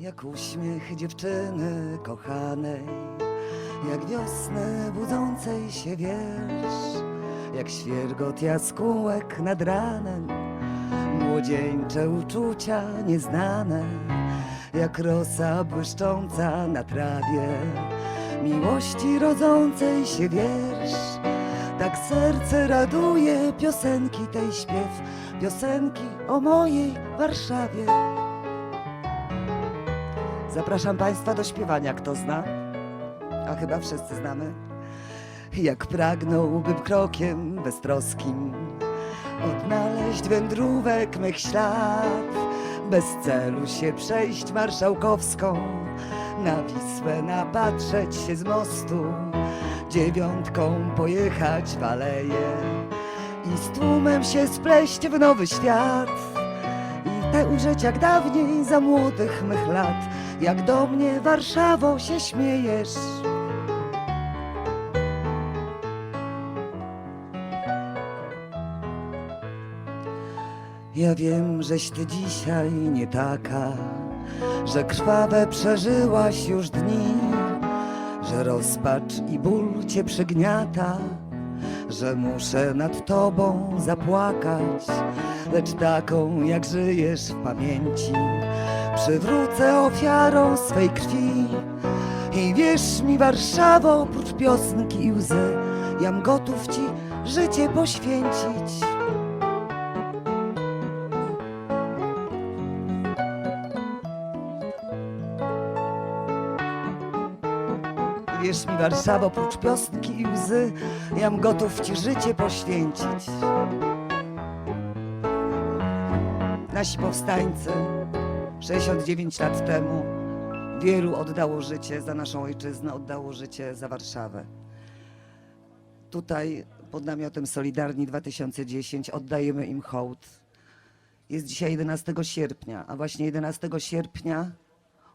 Jak uśmiech dziewczyny kochanej, jak wiosnę budzącej się wiersz, jak świergot jaskółek nad ranem, młodzieńcze uczucia nieznane, jak rosa błyszcząca na trawie, miłości rodzącej się wiersz. Tak serce raduje piosenki tej śpiew, piosenki o mojej Warszawie. Zapraszam Państwa do śpiewania, kto zna, a chyba wszyscy znamy. Jak pragnąłbym krokiem beztroskim odnaleźć wędrówek mych ślad, bez celu się przejść marszałkowską, na Wisłę napatrzeć się z mostu, dziewiątką pojechać w aleje i z tłumem się spleść w nowy świat. I te ujrzeć jak dawniej za młodych mych lat, jak do mnie Warszawo się śmiejesz. Ja wiem, żeś ty dzisiaj nie taka, że krwawe przeżyłaś już dni, że rozpacz i ból cię przygniata, że muszę nad tobą zapłakać, lecz taką jak żyjesz w pamięci, przywrócę ofiarą swej krwi. I wierz mi, Warszawo, oprócz piosenki i łzy, jam gotów ci życie poświęcić. Wierz mi, Warszawo, oprócz piosenki i łzy, jam gotów ci życie poświęcić. Nasi powstańcy 69 lat temu wielu oddało życie za naszą ojczyznę, oddało życie za Warszawę. Tutaj pod namiotem Solidarni 2010 oddajemy im hołd. Jest dzisiaj 11 sierpnia, a właśnie 11 sierpnia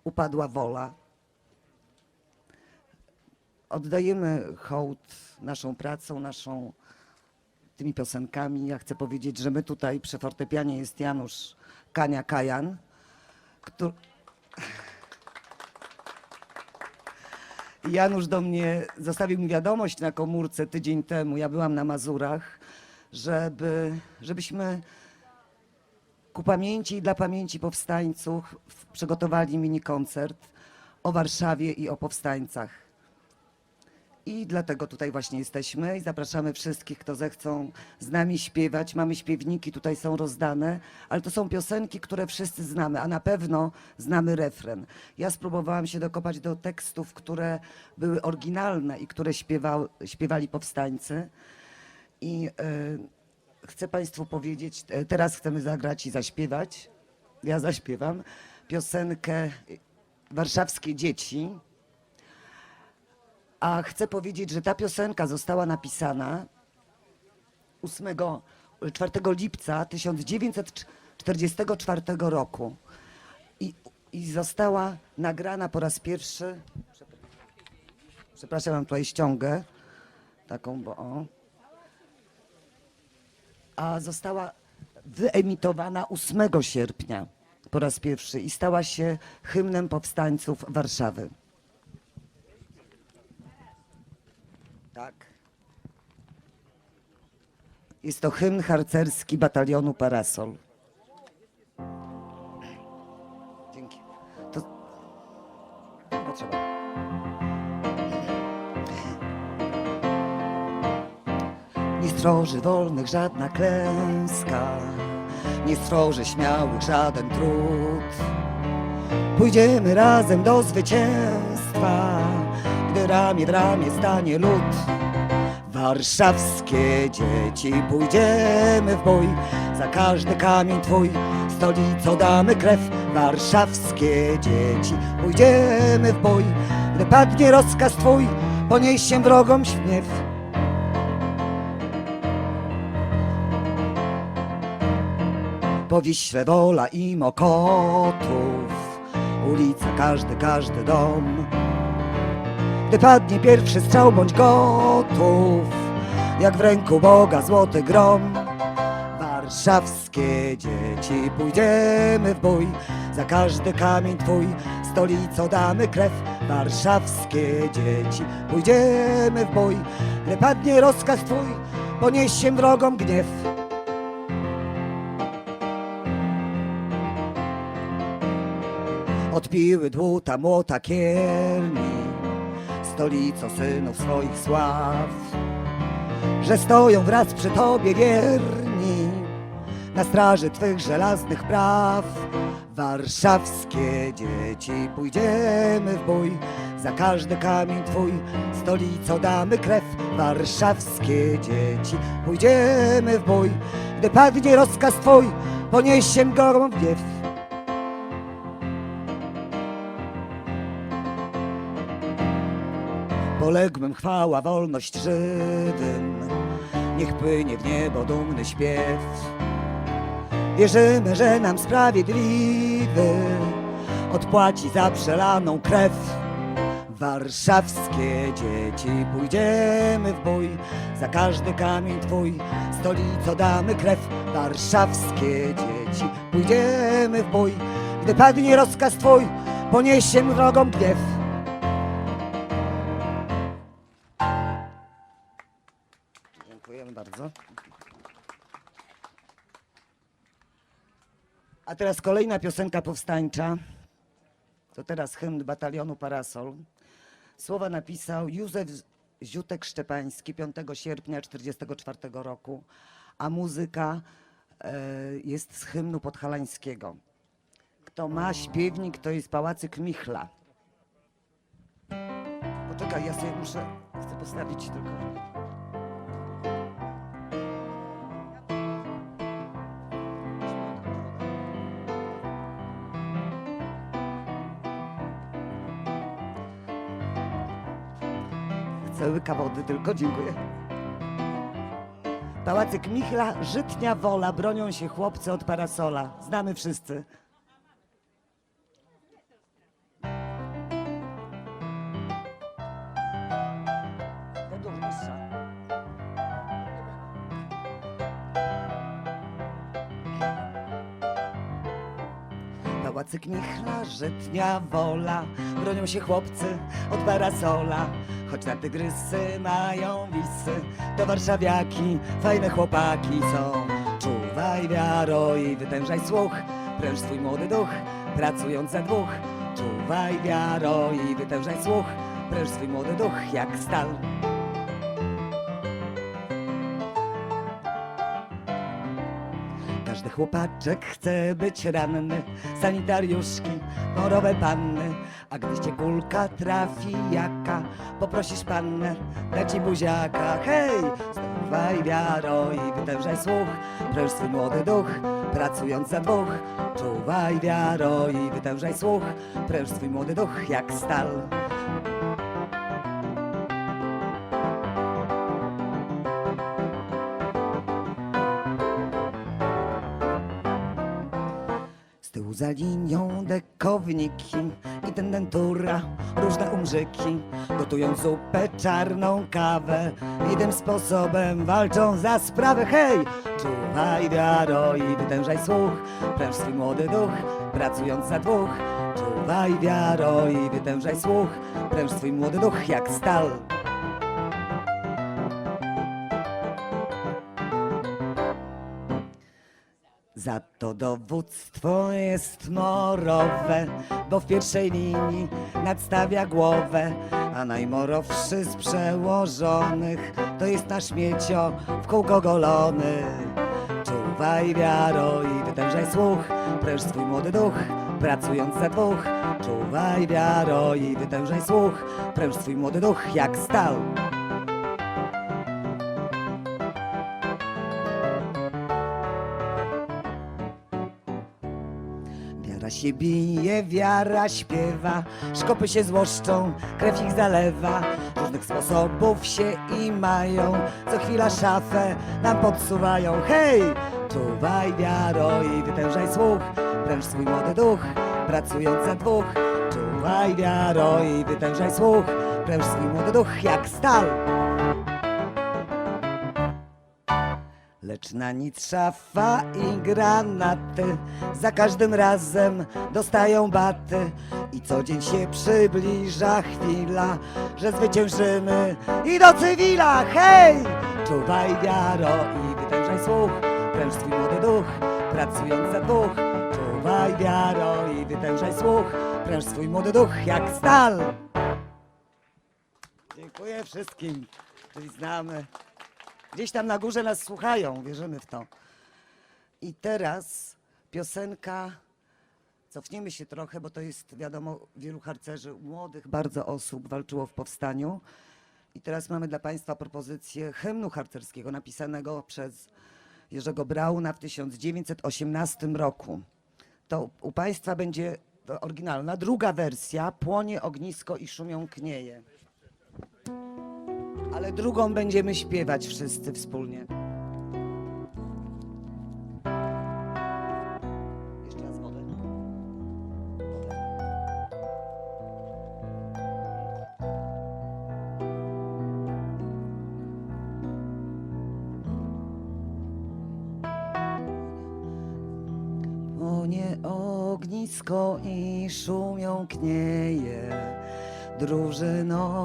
upadła wola. Oddajemy hołd naszą pracą, naszą tymi piosenkami. Ja chcę powiedzieć, że my tutaj przy fortepianie jest Janusz Kania Kajan, który... Janusz do mnie zostawił mi wiadomość na komórce tydzień temu. Ja byłam na Mazurach, żeby, żebyśmy ku pamięci i dla pamięci powstańców przygotowali mini koncert o Warszawie i o powstańcach. I dlatego tutaj właśnie jesteśmy i zapraszamy wszystkich, kto zechcą z nami śpiewać. Mamy śpiewniki, tutaj są rozdane, ale to są piosenki, które wszyscy znamy, a na pewno znamy refren. Ja spróbowałam się dokopać do tekstów, które były oryginalne i które śpiewał, śpiewali powstańcy. I e, chcę Państwu powiedzieć, e, teraz chcemy zagrać i zaśpiewać. Ja zaśpiewam piosenkę Warszawskie Dzieci. A chcę powiedzieć, że ta piosenka została napisana 8, 4 lipca 1944 roku i, i została nagrana po raz pierwszy. Przepraszam, mam tutaj ściągę taką, bo o. A została wyemitowana 8 sierpnia po raz pierwszy i stała się hymnem powstańców Warszawy. Tak. Jest to hymn harcerski batalionu Parasol. Dzięki. To... Nie potrzeba. Nie stworzy wolnych żadna klęska, nie stworzy śmiałych żaden trud. Pójdziemy razem do zwycięstwa, ramię w ramię stanie lud. Warszawskie dzieci, pójdziemy w bój, za każdy kamień twój, stolicą damy krew. Warszawskie dzieci, pójdziemy w bój, gdy padnie rozkaz twój, ponieś wrogom śmiew. Po Wiśle wola i Mokotów, ulica, każdy, każdy dom. Gdy padnie pierwszy strzał, bądź gotów, jak w ręku Boga złoty grom. Warszawskie dzieci, pójdziemy w bój, za każdy kamień twój, stolico damy krew, warszawskie dzieci. Pójdziemy w bój, gdy padnie rozkaz twój, poniesie wrogom gniew. Odpiły dłuta młota kierni, stolico synów swoich sław, że stoją wraz przy Tobie wierni, na straży Twych żelaznych praw. Warszawskie dzieci, pójdziemy w bój, za każdy kamień Twój, stolico damy krew. Warszawskie dzieci, pójdziemy w bój, gdy padnie rozkaz Twój, poniesiem gorą gniew. Poległym chwała, wolność żywym, niech płynie w niebo dumny śpiew. Wierzymy, że nam sprawiedliwy odpłaci za przelaną krew. Warszawskie dzieci, pójdziemy w bój, za każdy kamień Twój, stolico damy krew. Warszawskie dzieci, pójdziemy w bój, gdy padnie rozkaz Twój, poniesiem wrogom gniew. Bardzo. A teraz kolejna piosenka powstańcza. To teraz hymn batalionu Parasol. Słowa napisał Józef Ziutek-Szczepański 5 sierpnia 1944 roku, a muzyka e, jest z hymnu podhalańskiego. Kto ma śpiewnik, to jest Pałacyk Michla. Poczekaj, ja sobie muszę, chcę postawić tylko. Łyka wody tylko, dziękuję. Pałacyk Michla, żytnia wola, bronią się chłopcy od parasola. Znamy wszyscy. Pałacyk Michla, żytnia wola, bronią się chłopcy od parasola. Choć na tygrysy mają wisy, to warszawiaki, fajne chłopaki są. Czuwaj wiaro i wytężaj słuch, pręż swój młody duch, pracując za dwóch. Czuwaj wiaro i wytężaj słuch, pręż swój młody duch jak stal. Chłopaczek chce być ranny, sanitariuszki, morowe panny. A gdy cię kulka trafi jaka, poprosisz pannę, da ci buziaka. Hej, stawaj wiaro i wytężaj słuch, pręż swój młody duch, pracując za dwóch. Czuwaj wiaro i wytężaj słuch, pręż swój młody duch jak stal. I tendentura, różne umrzyki Gotują zupę, czarną kawę. I tym sposobem walczą za sprawę. Hej! Czuwaj wiaro i wytężaj słuch Pręż swój młody duch, pracując za dwóch. Czuwaj wiaro i wytężaj słuch Pręż swój młody duch jak stal Za to dowództwo jest morowe, bo w pierwszej linii nadstawia głowę, a najmorowszy z przełożonych to jest nasz miecio w kółko golony. Czuwaj wiaro i wytężaj słuch, pręż swój młody duch, pracując za dwóch. Czuwaj wiaro i wytężaj słuch, pręż swój młody duch jak stal. Się bije, wiara śpiewa, szkopy się złoszczą, krew ich zalewa. Różnych sposobów się i mają, co chwila szafę nam podsuwają. Hej! Czuwaj wiaro i wytężaj słuch, pręż swój młody duch, pracując za dwóch. Czuwaj wiaro i wytężaj słuch, pręż swój młody duch jak stal. Lecz na nic szafa i granaty. Za każdym razem dostają baty. I co dzień się przybliża chwila Że zwyciężymy. I do cywila Hej! Czuwaj wiaro i wytężaj słuch. Pręż swój młody duch, pracując za dwóch Czuwaj wiaro i wytężaj słuch. Pręż swój młody duch jak stal. Dziękuję wszystkim, których znamy. Gdzieś tam na górze nas słuchają, wierzymy w to. I teraz piosenka, cofniemy się trochę, bo to jest, wiadomo, wielu harcerzy, młodych bardzo osób walczyło w powstaniu. I teraz mamy dla Państwa propozycję hymnu harcerskiego napisanego przez Jerzego Brauna w 1918 roku. To u Państwa będzie oryginalna, druga wersja, Płonie ognisko i szumią knieje. Ale drugą będziemy śpiewać wszyscy wspólnie. Jeszcze ognisko i szumią knieje. Drużynowy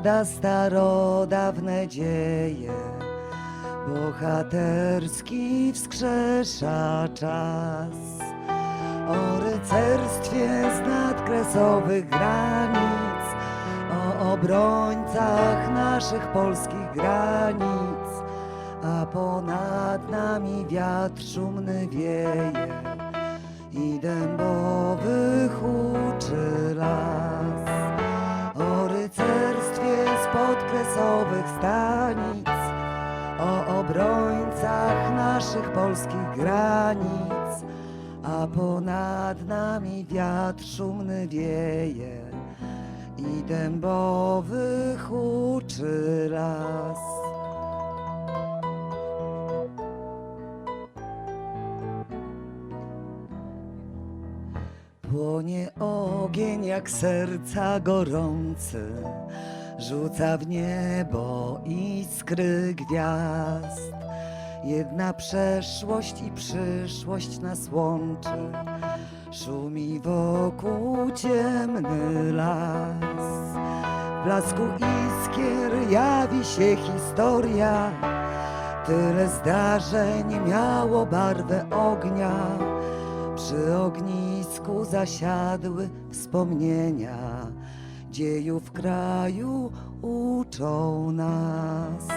Opowiada starodawne dzieje. Bohaterski wskrzesza czas. O rycerstwie z nadkresowych granic, o obrońcach naszych polskich granic, a ponad nami wiatr szumny wieje i dębowy huczy las. Stanic, o obrońcach naszych polskich granic, a ponad nami wiatr szumny wieje i dębowy huczy las. Płonie ogień jak serca gorący, rzuca w niebo iskry gwiazd. Jedna przeszłość i przyszłość nas łączy, szumi wokół ciemny las. W blasku iskier jawi się historia, tyle zdarzeń miało barwę ognia. Przy ognisku zasiadły wspomnienia dziejów kraju uczą nas.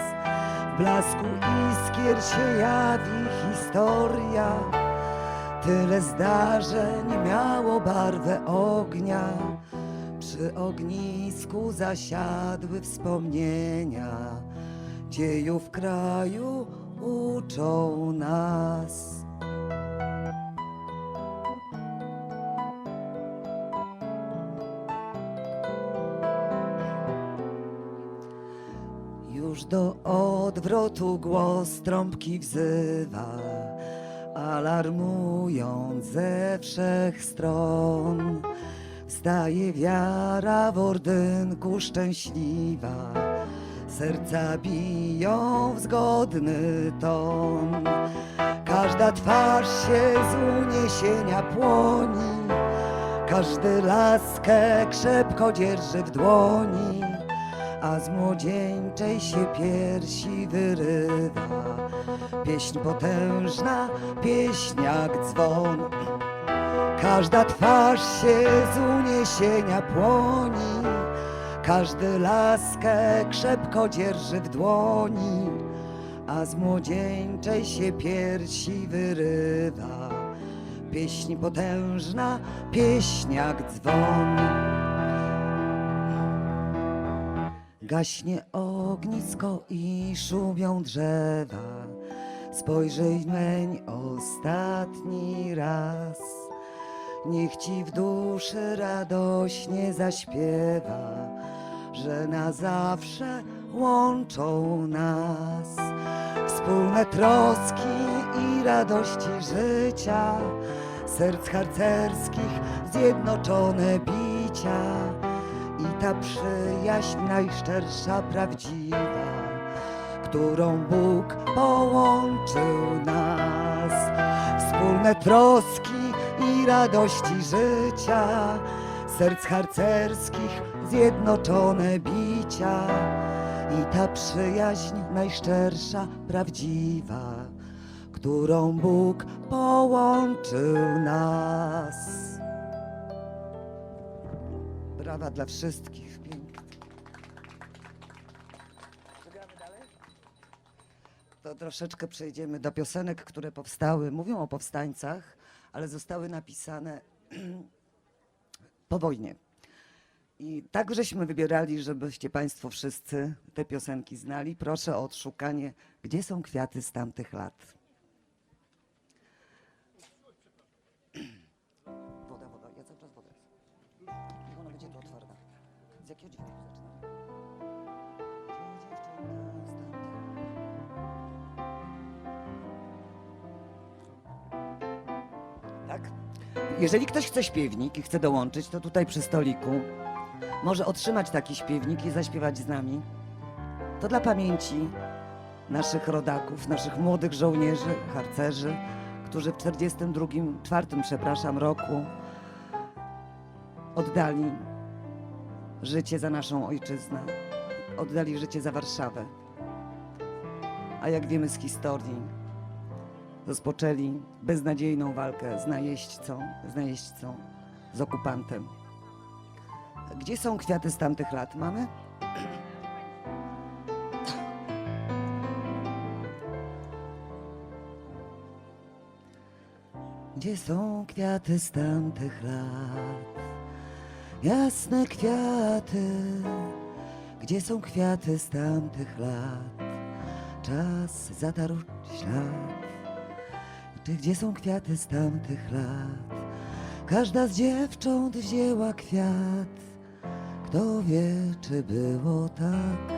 W blasku iskier się jawi historia, tyle zdarzeń miało barwę ognia. Przy ognisku zasiadły wspomnienia dziejów kraju uczą nas. Do odwrotu głos trąbki wzywa, alarmując ze wszech stron. Wstaje wiara w ordynku szczęśliwa, serca biją w zgodny ton. Każda twarz się z uniesienia płoni, każdy laskę krzepko dzierży w dłoni a z młodzieńczej się piersi wyrywa. Pieśń potężna, pieśń jak dzwon. Każda twarz się z uniesienia płoni, każdy laskę krzepko dzierży w dłoni, a z młodzieńczej się piersi wyrywa. Pieśń potężna, pieśń jak dzwon. Gaśnie ognisko i szumią drzewa. Spojrzyj meń ostatni raz. Niech ci w duszy radośnie zaśpiewa, że na zawsze łączą nas. Wspólne troski i radości życia, serc harcerskich zjednoczone bicia i ta przyjaźń najszczersza, prawdziwa, którą Bóg połączył nas. Wspólne troski i radości życia, serc harcerskich zjednoczone bicia. I ta przyjaźń najszczersza, prawdziwa, którą Bóg połączył nas. Brawa dla wszystkich. Pięknie. To troszeczkę przejdziemy do piosenek, które powstały, mówią o powstańcach, ale zostały napisane po wojnie. I tak żeśmy wybierali, żebyście Państwo wszyscy te piosenki znali. Proszę o odszukanie, gdzie są kwiaty z tamtych lat. Tak? Jeżeli ktoś chce śpiewnik i chce dołączyć, to tutaj przy stoliku może otrzymać taki śpiewnik i zaśpiewać z nami. To dla pamięci naszych rodaków, naszych młodych żołnierzy, harcerzy, którzy w 42, czwartym, przepraszam, roku oddali życie za naszą ojczyznę, oddali życie za Warszawę. A jak wiemy z historii, rozpoczęli beznadziejną walkę z najeźdźcą, z najeźdźcą, z okupantem. Gdzie są kwiaty z tamtych lat? Mamy? Gdzie są kwiaty z tamtych lat? Jasne kwiaty, gdzie są kwiaty z tamtych lat? Czas zatarł ślad. Czy gdzie są kwiaty z tamtych lat? Każda z dziewcząt wzięła kwiat. Kto wie, czy było tak?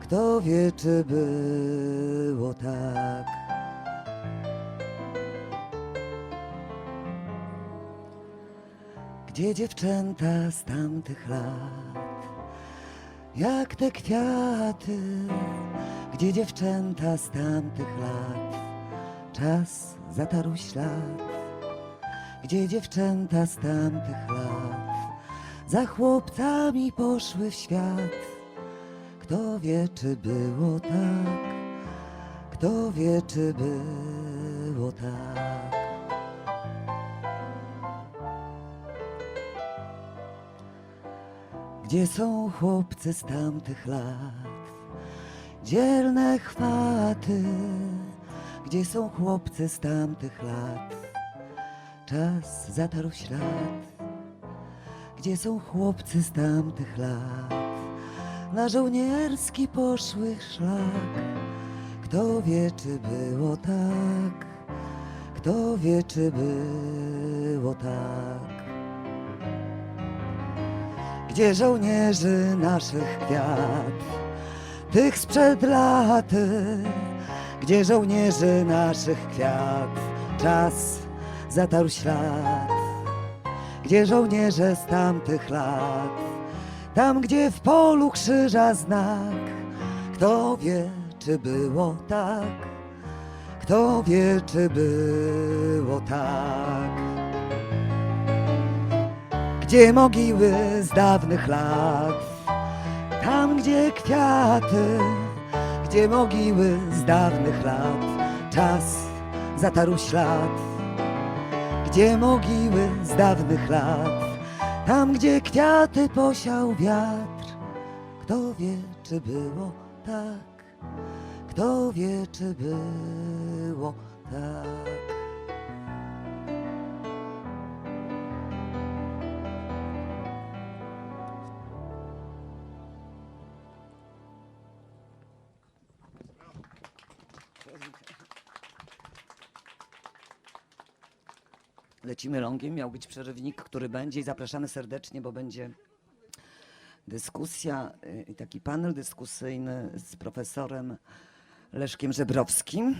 Kto wie, czy było tak? Gdzie dziewczęta z tamtych lat? Jak te kwiaty? Gdzie dziewczęta z tamtych lat? Czas zatarł ślad. Gdzie dziewczęta z tamtych lat? Za chłopcami poszły w świat. Kto wie, czy było tak? Kto wie, czy było tak? Gdzie są chłopcy z tamtych lat? Dzielne chwaty, gdzie są chłopcy z tamtych lat? Czas zatarł ślad. Gdzie są chłopcy z tamtych lat? Na żołnierski poszły szlak. Kto wie, czy było tak? Kto wie, czy było tak? Gdzie żołnierzy naszych kwiat? Tych sprzed laty, gdzie żołnierzy naszych kwiat? Czas zatarł ślad. Gdzie żołnierze z tamtych lat? Tam, gdzie w polu krzyża znak. Kto wie, czy było tak? Kto wie, czy było tak? Gdzie mogiły z dawnych lat? Tam, gdzie kwiaty, gdzie mogiły z dawnych lat, czas zatarł ślad. Gdzie mogiły z dawnych lat, tam, gdzie kwiaty posiał wiatr. Kto wie, czy było tak? Kto wie, czy było tak? Lecimy longiem, miał być przerywnik, który będzie i zapraszamy serdecznie, bo będzie dyskusja y, i taki panel dyskusyjny z profesorem Leszkiem Żebrowskim.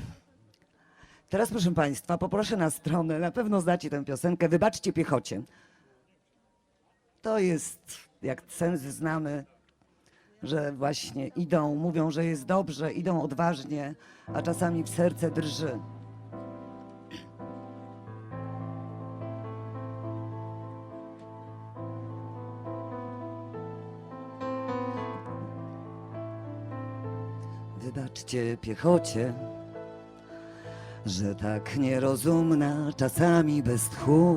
Teraz, proszę Państwa, poproszę na stronę, na pewno znacie tę piosenkę, Wybaczcie piechocie. To jest jak sens znamy, że właśnie idą, mówią, że jest dobrze, idą odważnie, a czasami w serce drży. Piechocie, że tak nierozumna, czasami bez tchu.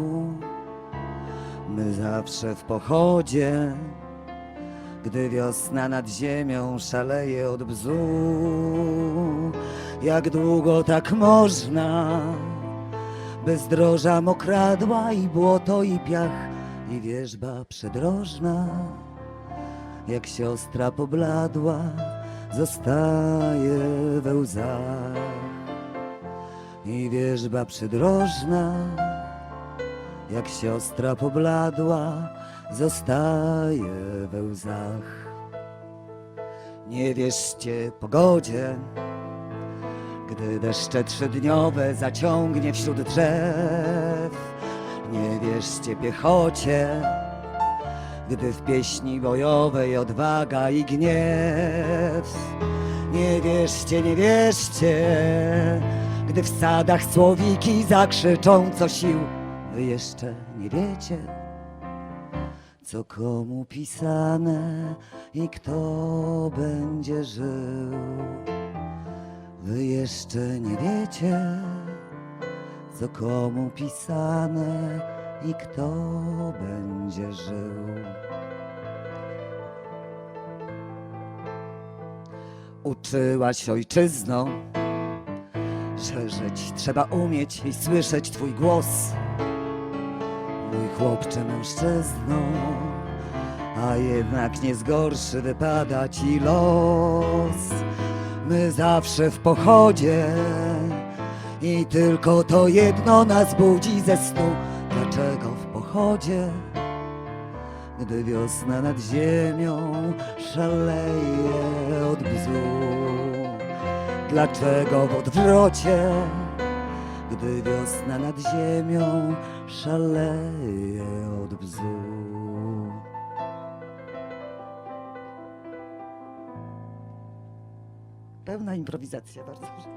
My zawsze w pochodzie, gdy wiosna nad ziemią szaleje od bzu. Jak długo tak można, bezdroża mokradła i błoto i piach i wierzba przedrożna jak siostra pobladła, zostaje we łzach. I wierzba przydrożna, jak siostra pobladła, zostaje we łzach. Nie wierzcie pogodzie, gdy deszcze trzydniowe zaciągnie wśród drzew. Nie wierzcie piechocie, gdy w pieśni bojowej odwaga i gniew. Nie wierzcie, nie wierzcie, gdy w sadach słowiki zakrzyczą co sił. Wy jeszcze nie wiecie, co komu pisane i kto będzie żył. Wy jeszcze nie wiecie, co komu pisane i kto będzie żył. Uczyłaś ojczyzno, że żyć trzeba umieć i słyszeć twój głos. Mój chłopcze mężczyzno, a jednak nie zgorszy wypada ci los. My zawsze w pochodzie i tylko to jedno nas budzi ze snu. Dlaczego w pochodzie, gdy wiosna nad ziemią szaleje od bzu? Dlaczego w odwrocie, gdy wiosna nad ziemią szaleje od bzu? Pełna improwizacja, bardzo proszę.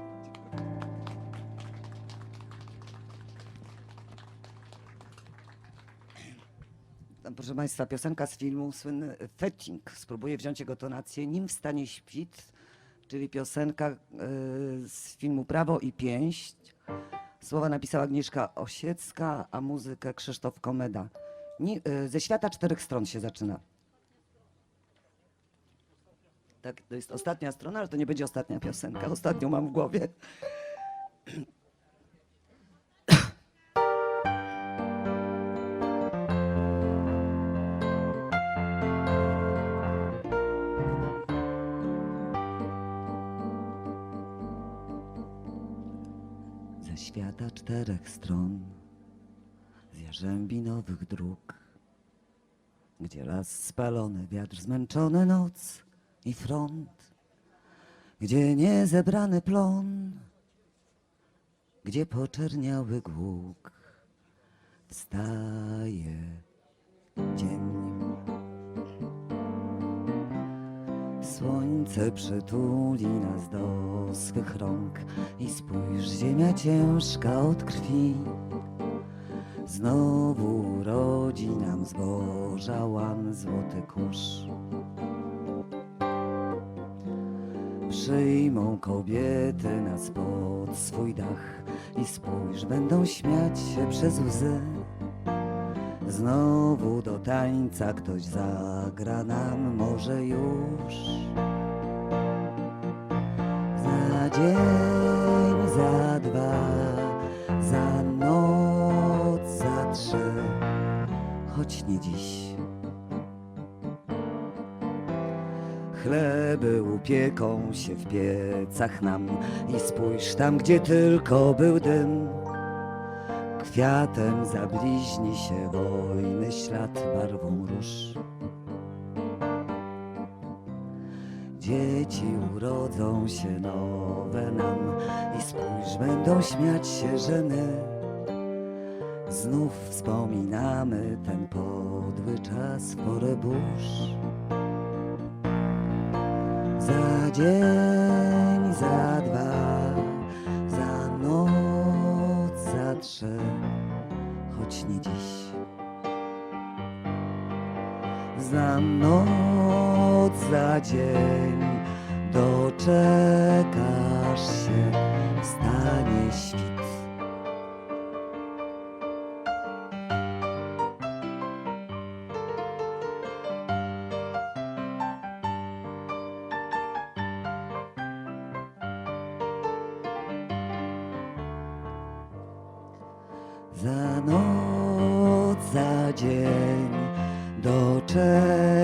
Proszę Państwa, piosenka z filmu słynny Fetting. Spróbuję wziąć jego tonację. Nim wstanie świt, czyli piosenka e, z filmu Prawo i Pięść. Słowa napisała Agnieszka Osiecka, a muzykę Krzysztof Komeda. E, ze świata czterech stron się zaczyna. Tak, to jest ostatnia strona, ale to nie będzie ostatnia piosenka. Ostatnią mam w głowie. Świata czterech stron, z jarzębi nowych dróg, gdzie las spalony, wiatr zmęczony, noc i front, gdzie niezebrany plon, gdzie poczerniały głóg, wstaje Słońce przytuli nas do swych rąk i spójrz, ziemia ciężka od krwi. Znowu rodzi nam zboża łan złoty kurz. Przyjmą kobiety nas pod swój dach i spójrz, będą śmiać się przez łzy. Znowu do tańca ktoś zagra nam może już. Dzień, za dwa, za noc, za trzy, choć nie dziś. Chleby upieką się w piecach nam i spójrz tam, gdzie tylko był dym. Kwiatem zabliźni się wojny ślad barwą róż. Dzieci urodzą się nowe nam i spójrz, będą śmiać się, że my Znów wspominamy ten podły czas porę burz. Za dzień, za dwa, za noc, za trzy, choć nie dziś. Za noc, za dzień doczekasz się, wstanie świt. Za noc, za dzień doczekasz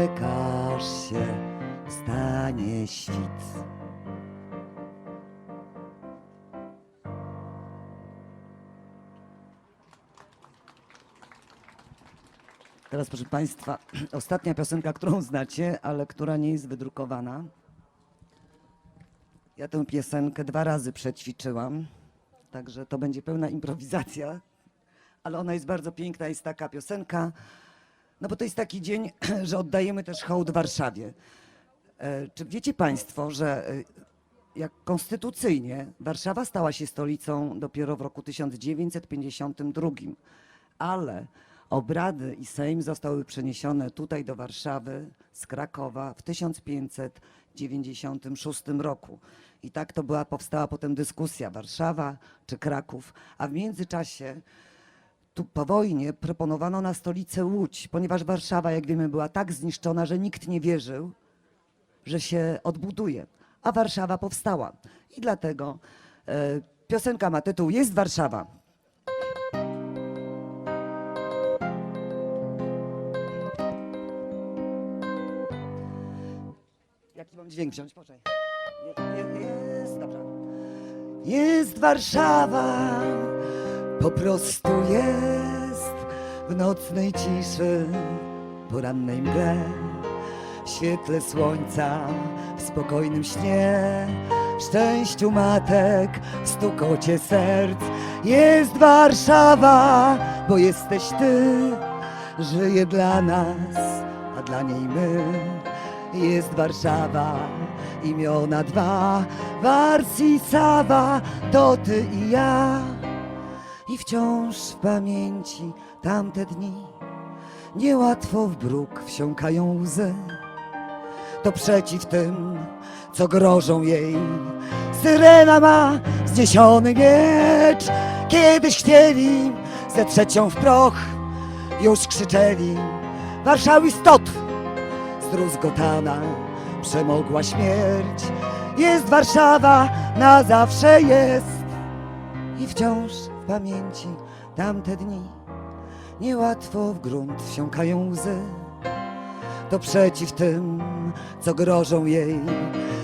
świt. Teraz, proszę Państwa, ostatnia piosenka, którą znacie, ale która nie jest wydrukowana. Ja tę piosenkę dwa razy przećwiczyłam, także to będzie pełna improwizacja, ale ona jest bardzo piękna, jest taka piosenka, no bo to jest taki dzień, że oddajemy też hołd Warszawie. E, Czy wiecie Państwo, że e, jak konstytucyjnie Warszawa stała się stolicą dopiero w roku 1952, ale obrady i Sejm zostały przeniesione tutaj do Warszawy z Krakowa w 1596 roku. I tak to była, powstała potem dyskusja Warszawa czy Kraków, a w międzyczasie tu po wojnie proponowano na stolicę Łódź, ponieważ Warszawa, jak wiemy, była tak zniszczona, że nikt nie wierzył, że się odbuduje. A Warszawa powstała. I dlatego e, piosenka ma tytuł Jest Warszawa. Jaki mam dźwięk wziąć? Poczekaj. Je, je, jest, dobrze. Jest Warszawa, po prostu jest w nocnej ciszy, porannej mgle, w świetle słońca, w spokojnym śnie, szczęściu matek, w stukocie serc. Jest Warszawa, bo jesteś ty, żyje dla nas, a dla niej my. Jest Warszawa, imiona dwa, Warsi Sawa, to ty i ja. I wciąż w pamięci tamte dni Niełatwo w bruk wsiąkają łzy To przeciw tym, co grożą jej. Syrena ma wzniesiony miecz. Kiedyś chcieli zetrzeć ją w proch Już krzyczeli. Warszawy stot Zdruzgotana przemogła śmierć. Jest Warszawa, na zawsze jest. I wciąż w pamięci tamte dni Niełatwo w grunt wsiąkają łzy. To przeciw tym, co grożą jej.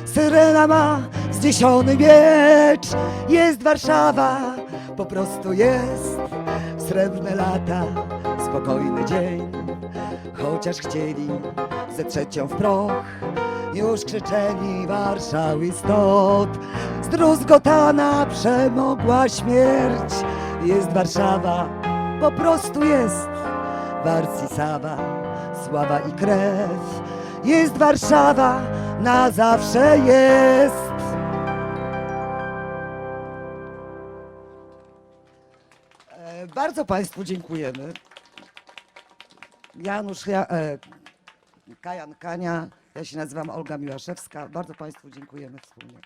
Syrena ma wzniesiony miecz. Jest Warszawa, po prostu jest. Srebrne lata, spokojny dzień. Chociaż chcieli ze trzecią w proch już krzyczeli Warszawy stot. Zdruzgotana przemogła śmierć. Jest Warszawa, po prostu jest. Warsi sława i krew Jest Warszawa, na zawsze jest E, Bardzo Państwu dziękujemy. Janusz ja, e, Kajan Kania, ja się nazywam Olga Miłaszewska. Bardzo Państwu dziękujemy wspólnie.